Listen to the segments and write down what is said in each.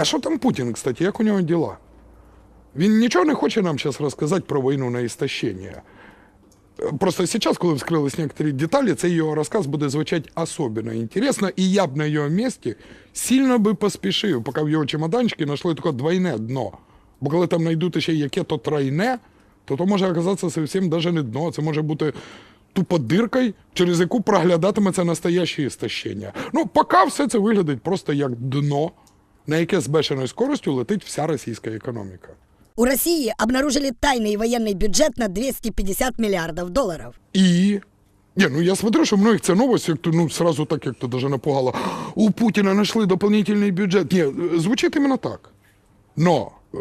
А що там Путін, кстати, як у нього діла? Він нічого не хоче нам зараз розказати про війну на істощення. Просто сейчас, коли вскрылись некоторые детали, цей його розказ буде звучати особенно интересно, і я б на його місці сильно би поспішив, поки в його чемоданчикі знайшли таке двойне дно. Бо коли там знайдуть ще яке-то тройне, то то може оказатися зовсім даже не дно. Це може бути тупо диркою, через яку проглядатиметься настояще істощення. Ну, поки все це виглядить просто як дно, на яке з бешеною скоростю летить вся російська економіка. У России обнаружили тайный военный бюджет на 250 миллиардов долларов. І. Не, ну я смотрю, что многих ця новость, як то, ну, сразу так, як то даже напугало. У Путіна знайшли дополнительний бюджет. Ні, звучить іменно так. Но е,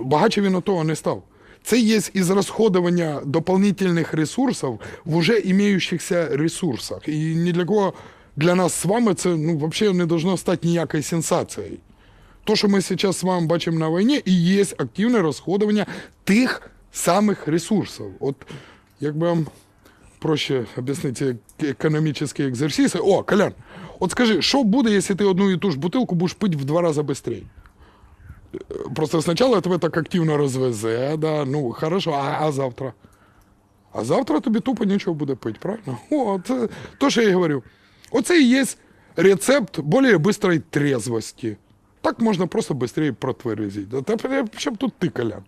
багаче він от того не став. Це є із розходування дополнительних ресурсів в уже імеющихся ресурсах. І ні для кого для нас з вами це ну, взагалі не должно стати ніякою сенсацією. То, що ми зараз з вами бачимо на війні, і є активне розходування тих самих ресурсів. От як би вам проще об'яснити економічні екзерсиси. О, Колян, от скажи, що буде, якщо ти одну і ту ж бутилку будеш пити в два рази швидше? Просто спочатку тебе так активно розвезе, да, ну, хорошо, а, а завтра? А завтра тобі тупо нічого буде пити, правильно? О, це то, що я і говорю. Оце і є рецепт більш швидкої трезвості. Так можна просто швидше протверезити. Та при чому тут ти, Колян?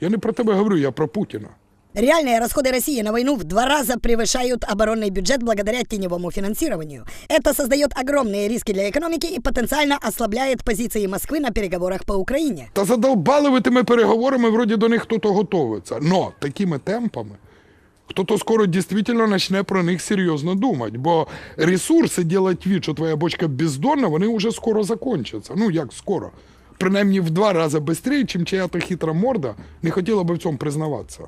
Я не про тебе говорю, я про Путіна. Реальные расходы России на войну в два раза превышают оборонный бюджет благодаря теневому финансированию. Это создает огромные риски для экономики и потенциально ослабляет позиции Москвы на переговорах по Украине. Та задолбали ви тими переговорами, вроді до них хто-то готовиться. Но такими темпами хто-то скоро дійсно почне про них серйозно думати. Бо ресурси делать вид, що твоя бочка бездонна, вони вже скоро закончаться. Ну як скоро? Принаймні в два рази швидше, чим чия-то хитра морда не хотіла би в цьому признаватися.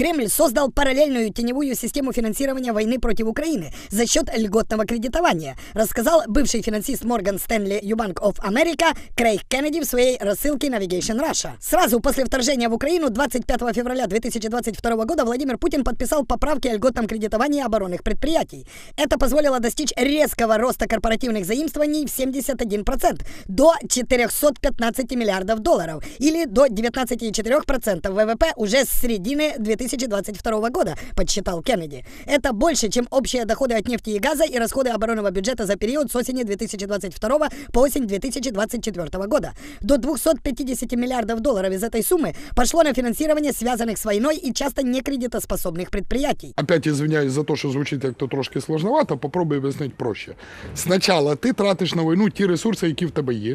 Кремль создал параллельную теневую систему финансирования войны против Украины за счет льготного кредитования, рассказал бывший финансист Морган Стэнли Юбанк of America Крейг Кеннеди в своей рассылке Navigation Russia. Сразу после вторжения в Украину 25 февраля 2022 года Владимир Путин подписал поправки о льготном кредитовании оборонных предприятий. Это позволило достичь резкого роста корпоративных заимствований в 71% до 415 миллиардов долларов или до 19,4% ВВП уже с середины 2022 года, подсчитал Кеннеди. Это больше, чем общие доходы от нефти и газа и расходы оборонного бюджета за период с осени 2022 по осень 2024 года. До 250 миллиардов долларов из этой суммы пошло на финансирование связанных с войной и часто некредитоспособных предприятий. Опять извиняюсь за те, що звучить як то трошки сложновато, попробуй об'яснити проще. Спочатку ти тратиш на війну ті ресурси, які в тебе є.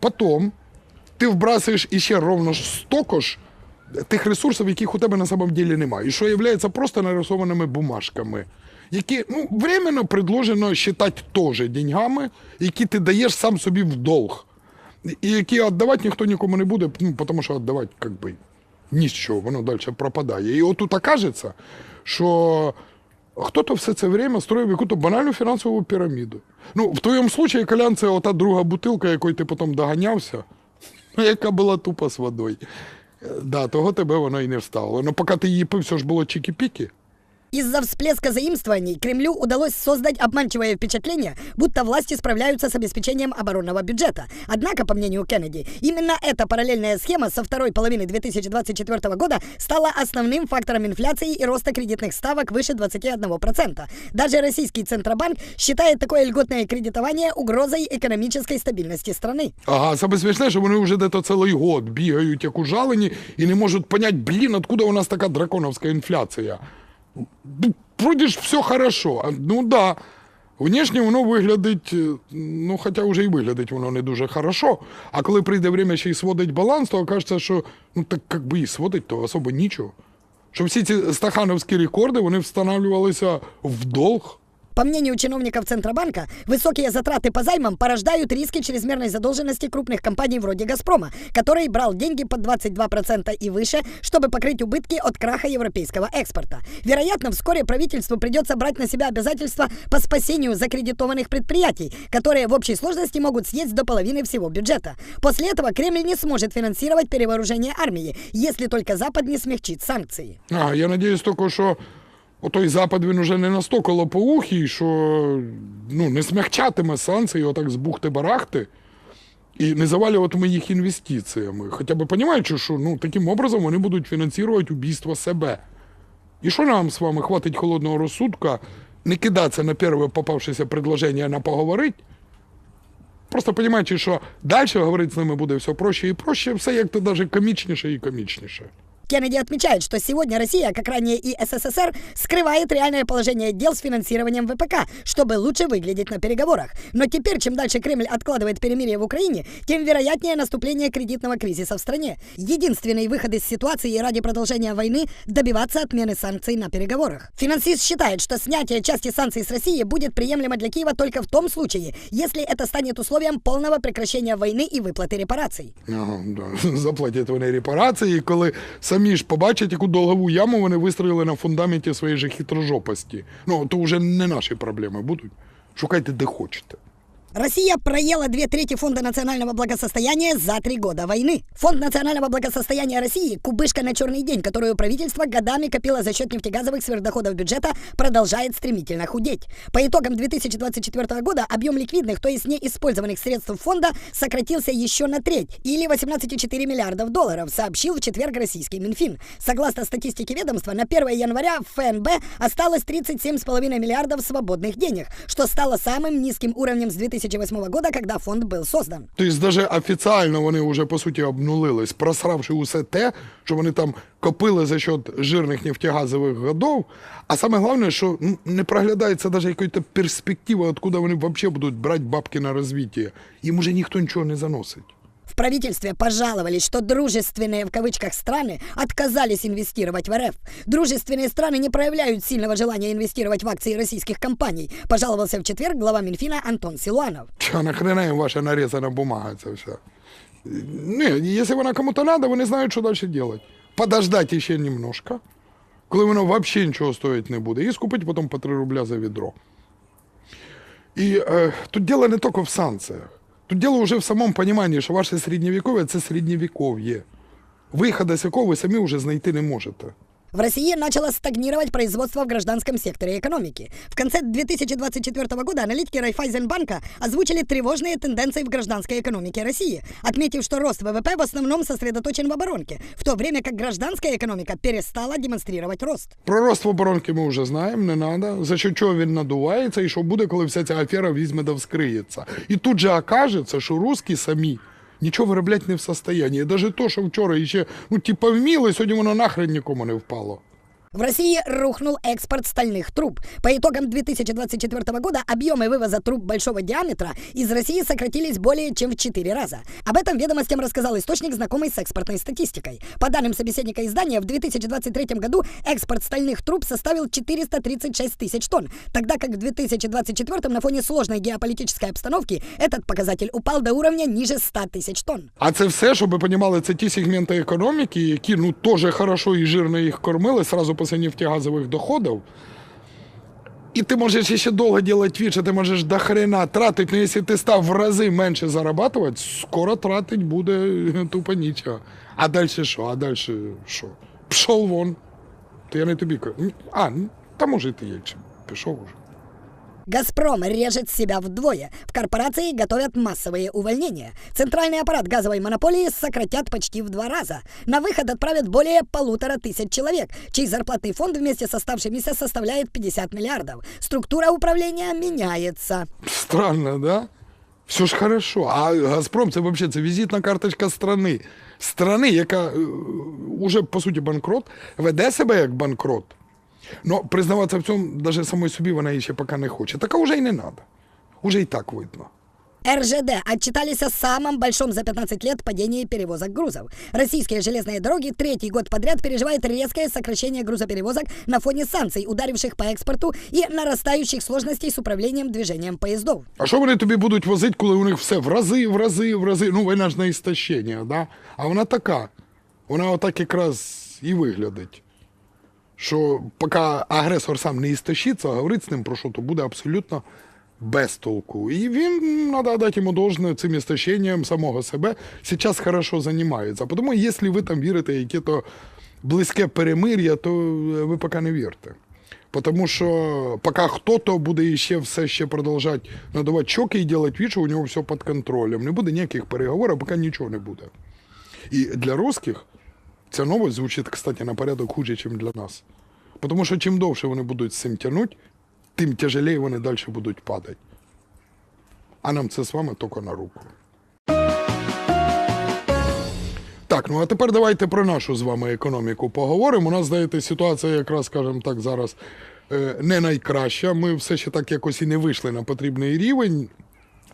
Потім ти вбрасуєш іще ровно ж столько ж Тих ресурсів, яких у тебе на самом деле немає. І що є просто нарисованими бумажками, які ну, временно предложено вважати теж деньгами, які ти даєш сам собі в долг. І які віддавати ніхто нікому не буде, ну, тому що віддавати, як би, нічого, воно далі пропадає. І отут окажеться, що хто-то все це время строїв якусь банальну фінансову піраміду. Ну, в твоєму случаї, Колян, це ота друга бутилка, якою ти потім доганявся, яка була тупо з водою. Е, Да, того тебе воно і не вставило. Ну, поки ти її пив, все ж було чікі-пікі. Из-за всплеска заимствований Кремлю удалось создать обманчивое впечатление, будто власти справляются с обеспечением оборонного бюджета. Однако, по мнению Кеннеди, именно эта параллельная схема со второй половины 2024 года стала основным фактором инфляции и роста кредитных ставок выше 21%. Даже российский Центробанк считает такое льготное кредитование угрозой экономической стабильности страны. Ага, саме смішне, що вони вже дето цілий год бігають як ужалені і не можуть понять, блін, откуда у нас така драконовська інфляція. Вроді ж все хорошо. Ну да. Внешне воно виглядить, е, ну хоча вже і виглядить воно не дуже хорошо. А коли прийде время ще й сводить баланс, то окажеться, що ну так як би і сводить, то особо нічого. Що всі ці стахановські рекорди вони встановлювалися в долг. По мнению чиновников Центробанка, высокие затраты по займам порождают риски чрезмерной задолженности крупных компаний вроде «Газпрома», который брал деньги под 22% и выше, чтобы покрыть убытки от краха европейского экспорта. Вероятно, вскоре правительству придется брать на себя обязательства по спасению закредитованных предприятий, которые в общей сложности могут съесть до половины всего бюджета. После этого Кремль не сможет финансировать перевооружение армии, если только Запад не смягчит санкции. А, я надіюсь тільки, що отой Запад він уже не настільки лопоухий, що ну, не смягчатиме санкції, отак з бухти-барахти. І не завалювати їх інвестиціями. Хоча б розуміючи, що ну, таким образом вони будуть фінансувати убійство себе. І що нам з вами хватить холодного розсудка не кидатися на перше попавшееся предложення на поговорить, просто розуміючи, що далі говорити з ними буде все проще і проще, все як-то навіть комічніше і комічніше. Кеннеди отмечает, что сегодня Россия, как ранее и СССР, скрывает реальное положение дел с финансированием ВПК, чтобы лучше выглядеть на переговорах. Но теперь, чем дальше Кремль откладывает перемирие в Украине, тем вероятнее наступление кредитного кризиса в стране. Единственный выход из ситуации ради продолжения войны – добиваться отмены санкций на переговорах. Финансист считает, что снятие части санкций с России будет приемлемо для Киева только в том случае, если это станет условием полного прекращения войны и выплаты репараций. Ага, да. Заплатять вони репарації, коли самі ж побачать, яку долгову яму вони вистроїли на фундаменті своєї же хитрожопості. Ну, то вже не наші проблеми будуть. Шукайте де хочете. Россия проела две трети Фонда национального благосостояния за три года войны. Фонд национального благосостояния России – кубышка на черный день, которую правительство годами копило за счет нефтегазовых сверхдоходов бюджета, продолжает стремительно худеть. По итогам 2024 года объем ликвидных, то есть неиспользованных средств фонда, сократился еще на треть, или 18,4 миллиардов долларов, сообщил в четверг российский Минфин. Согласно статистике ведомства, на 1 января в ФНБ осталось 37,5 миллиардов свободных денег, что стало самым низким уровнем с 2008 года, когда фонд был создан. Тобто, навіть офіційно вони вже по суті обнулились, просравши усе те, що вони там копили за счет жирних нефтегазових годов. А саме головне, що не проглядається навіть якась перспектива, откуда вони взагалі будуть брати бабки на розвиття. Їм уже ніхто нічого не заносить. В правительстве пожаловались, что дружественные в кавычках страны отказались инвестировать в РФ. Дружественные страны не проявляют сильного желания инвестировать в акции российских компаний, пожаловался в четверг глава Минфина Антон Силуанов. Ча нахрена їм ваша нарізана бумага це все? Ні, якщо вона кому-то треба, вони знають, що далі робити. Подождати ще немножко, коли воно взагалі нічого стоїть не буде, і скупити потім по 3 рубля за відро. І е, тут діло не тільки в санкціях. Тут діло вже в самому розумінні, що ваше середньовіков'я – це середньовіков'є. Виходу з якого ви самі вже знайти не можете. В России начало стагнировать производство в гражданском секторе экономики. В конце 2024 года аналитики Райфайзенбанка озвучили тревожные тенденции в гражданской экономике России, отметив, что рост ВВП в основном сосредоточен в оборонке, в то время как гражданская экономика перестала демонстрировать рост. Про рост в оборонки ми вже знаємо, не треба. За що чого він надувається і що буде, коли вся ця афера візьме да вскриється. І тут же окажеться, що русські самі Нічого виробляти не в состоянні. Навіть то, що вчора ще, ну, типа, вміли, сьогодні воно нахрен нікому не впало. В России рухнул экспорт стальных труб. По итогам 2024 года объемы вывоза труб большого диаметра из России сократились более чем в 4 раза. Об этом ведомостям рассказал источник, знакомый с экспортной статистикой. По данным собеседника издания, в 2023 году экспорт стальных труб составил 436 тысяч тонн, тогда как в 2024 на фоне сложной геополитической обстановки этот показатель упал до уровня ниже 100 тысяч тонн. А це все, щоб ви розуміли, це ті сегменти економіки, які ну теж хорошо і жирно їх кормили сразу після нефтегазових доходів. І ти можеш ще довго робити вид, ти можеш до хрена тратити, але якщо ти став в рази менше зарабатувати, скоро тратить буде тупо нічого. А далі що? А далі що? Пішов вон. То я не тобі кажу. А, ну, та може і ти чи Пішов уже. «Газпром» режет себя вдвое. В корпорации готовят массовые увольнения. Центральный аппарат газовой монополии сократят почти в два раза. На выход отправят более полутора тысяч человек, чей зарплатный фонд вместе с оставшимися составляет 50 миллиардов. Структура управления меняется. Странно, да? Все ж хорошо. А Газпром це взагалі це візитна карточка страни. Страни, яка е, уже по суті банкрот, веде себе як банкрот. Ну, признаватися в цьому навіть самой собі вона ще поки не хоче. Так а вже й не треба. Уже і так видно. РЖД отчитались о самом большом за 15 лет падении перевозок грузов. Российские железные дороги третий год подряд переживают резкое сокращение грузоперевозок на фоне санкций, ударивших по экспорту и нарастающих сложностей с управлением движением поездов. А що вони тобі будуть возити, коли у них все в рази, в рази, в рази? Ну, війна ж на істощення, да? А вона така. Вона отак якраз і виглядить. Що поки агресор сам не істощиться, говорити з ним про що, то буде абсолютно без толку. І він, треба дати йому должне цим істощенням самого себе, зараз хорошо займається. Тому, якщо ви там вірите, яке то близьке перемир'я, то ви поки не вірте. Тому що поки хто-то буде іще все ще продовжувати надавати чоки і робити вид, у нього все під контролем. Не буде ніяких переговорів, поки нічого не буде. І для русських ця новость звучить, кстати, на порядок хуже, ніж для нас. Тому що чим довше вони будуть з цим тягнути, тим тяжелее вони далі будуть падати. А нам це з вами тільки на руку. Так, ну а тепер давайте про нашу з вами економіку поговоримо. У нас, здається, ситуація якраз, скажімо так, зараз е, не найкраща. Ми все ще так якось і не вийшли на потрібний рівень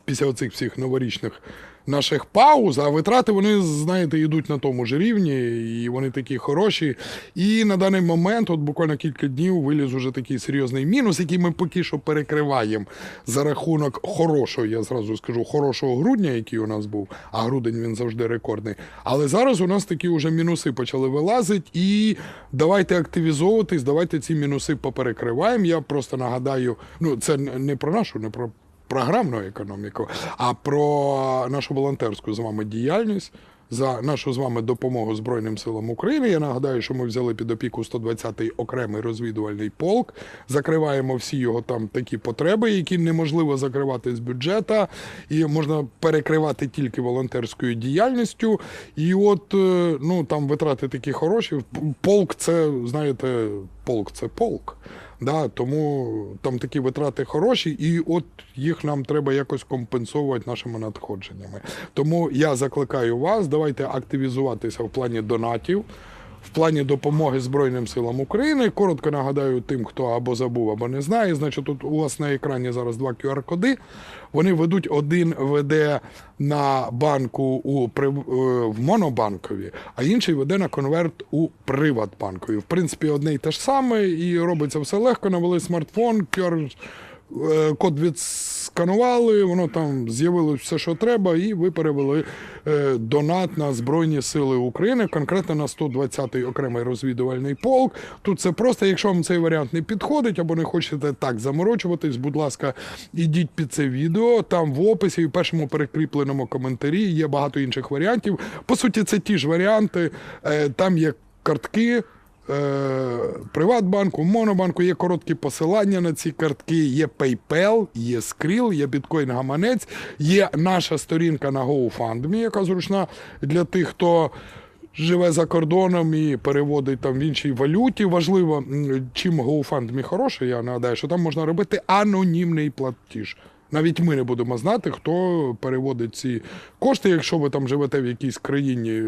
після оцих всіх новорічних наших пауз, а витрати вони, знаєте, йдуть на тому ж рівні, і вони такі хороші. І на даний момент, от буквально кілька днів, виліз уже такий серйозний мінус, який ми поки що перекриваємо за рахунок хорошого, я зразу скажу, хорошого грудня, який у нас був, а грудень він завжди рекордний. Але зараз у нас такі вже мінуси почали вилазити, і давайте активізовуватись, давайте ці мінуси поперекриваємо. Я просто нагадаю, ну це не про нашу, не про програмну економіку, а про нашу волонтерську з вами діяльність. За нашу з вами допомогу Збройним силам України. Я нагадаю, що ми взяли під опіку 120-й окремий розвідувальний полк. Закриваємо всі його там такі потреби, які неможливо закривати з бюджета, і можна перекривати тільки волонтерською діяльністю. І от е, ну там витрати такі хороші. Полк це знаєте, полк це полк. Да, тому там такі витрати хороші, і от їх нам треба якось компенсувати нашими надходженнями. Тому я закликаю вас, давайте активізуватися в плані донатів. В плані допомоги Збройним силам України. Коротко нагадаю тим, хто або забув, або не знає. Значить, тут у вас на екрані зараз два QR-коди. Вони ведуть один веде на банку у е, в монобанкові, а інший веде на конверт у приватбанкові. В принципі, одне й те ж саме, і робиться все легко. Навели смартфон, QR е, код відсканували, воно там з'явилось все, що треба, і ви перевели е, донат на Збройні Сили України, конкретно на 120-й окремий розвідувальний полк. Тут це просто, якщо вам цей варіант не підходить або не хочете так заморочуватись, будь ласка, ідіть під це відео. Там в описі і в першому перекріпленому коментарі є багато інших варіантів. По суті, це ті ж варіанти. Е, Там є картки. Е, Приватбанку, Монобанку є короткі посилання на ці картки, є PayPal, є Skrill, є Bitcoin гаманець, є наша сторінка на GoFundMe, яка зручна для тих, хто живе за кордоном і переводить там в іншій валюті. Важливо, чим GoFundMe хороше, я нагадаю, що там можна робити анонімний платіж. Навіть ми не будемо знати, хто переводить ці кошти, якщо ви там живете в якійсь країні,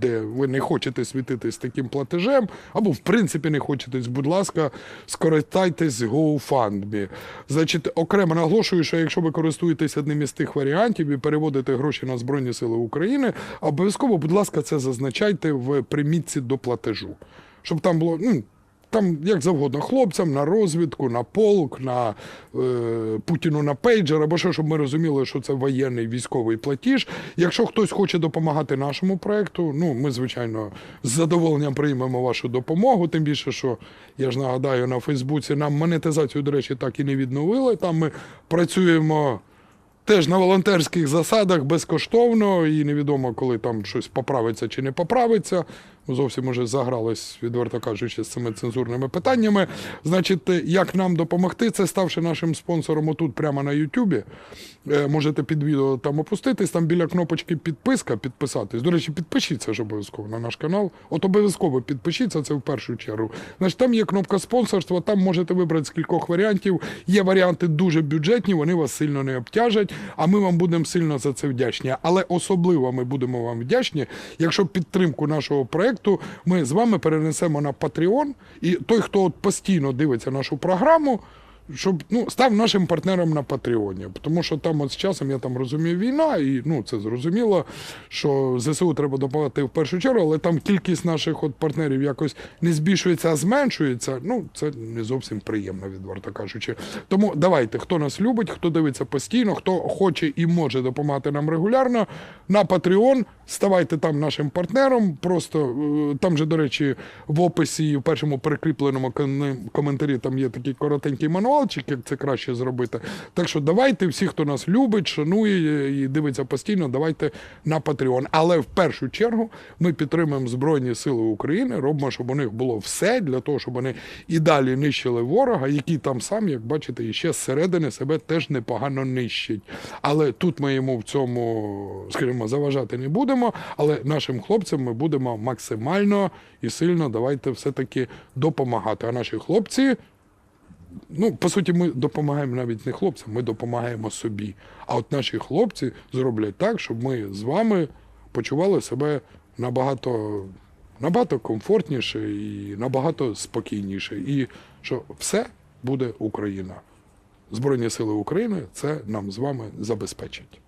де ви не хочете світитись таким платежем, або в принципі не хочете, будь ласка, скористайтесь GoFundMe. Значить, окремо наголошую, що якщо ви користуєтесь одним із тих варіантів і переводите гроші на Збройні Сили України, обов'язково, будь ласка, це зазначайте в примітці до платежу. Щоб там було. ну, там як завгодно, хлопцям на розвідку, на полк, на е, Путіну на пейджер, або що, щоб ми розуміли, що це воєнний військовий платіж. Якщо хтось хоче допомагати нашому проекту, ну ми, звичайно, з задоволенням приймемо вашу допомогу. Тим більше, що я ж нагадаю, на Фейсбуці нам монетизацію, до речі, так і не відновили. Там ми працюємо. Теж на волонтерських засадах безкоштовно, і невідомо, коли там щось поправиться чи не поправиться. Зовсім уже загрались, відверто кажучи, з цими цензурними питаннями. Значить, як нам допомогти, це ставши нашим спонсором отут, прямо на Ютубі. Е, Можете під відео там опуститись, там біля кнопочки підписка, підписатись. До речі, підпишіться ж обов'язково на наш канал. От обов'язково підпишіться, це в першу чергу. Значить, там є кнопка спонсорства, там можете вибрати з кількох варіантів. Є варіанти дуже бюджетні, вони вас сильно не обтяжать, а ми вам будемо сильно за це вдячні. Але особливо ми будемо вам вдячні, якщо підтримку нашого проекту ми з вами перенесемо на Patreon. І той, хто от постійно дивиться нашу програму, щоб ну, став нашим партнером на Патреоні. Тому що там от з часом, я там розумію, війна, і ну, це зрозуміло, що ЗСУ треба допомагати в першу чергу, але там кількість наших от партнерів якось не збільшується, а зменшується. Ну, це не зовсім приємно, відверто кажучи. Тому давайте, хто нас любить, хто дивиться постійно, хто хоче і може допомагати нам регулярно, на Patreon, ставайте там нашим партнером. Просто е, там же, до речі, в описі, в першому прикріпленому коментарі там є такий коротенький мануал. Як це краще зробити. Так що давайте, всі, хто нас любить, шанує і дивиться постійно, давайте на Patreon. Але в першу чергу ми підтримуємо Збройні Сили України, робимо, щоб у них було все для того, щоб вони і далі нищили ворога, який там сам, як бачите, і ще зсередини себе теж непогано нищить. Але тут ми йому в цьому, скажімо, заважати не будемо. Але нашим хлопцям ми будемо максимально і сильно давайте все-таки допомагати. А наші хлопці. Ну, по суті, ми допомагаємо навіть не хлопцям, ми допомагаємо собі. А от наші хлопці зроблять так, щоб ми з вами почували себе набагато, набагато комфортніше і набагато спокійніше. І що все буде Україна. Збройні сили України це нам з вами забезпечать.